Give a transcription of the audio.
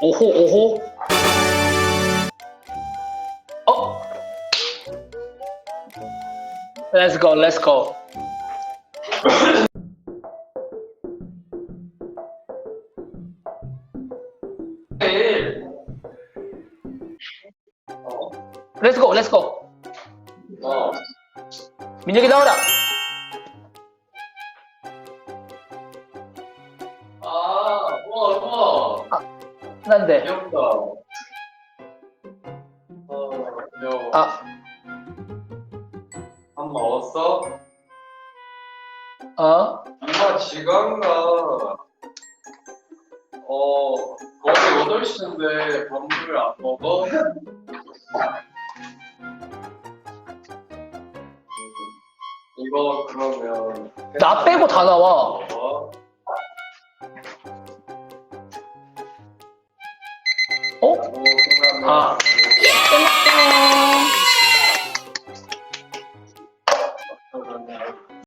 おほおほ。あ。Let's go, let's go. レッツゴーレッツゴーみんなで倒だ 난데 귀엽다. 어, 귀여워. 아 밥 먹었어? 어? 엄마 지각가 어, 거의 8시인데 밥을 안 먹어? 이거 그러면 나 빼고 다 나와 어? 어? 아. 끝났어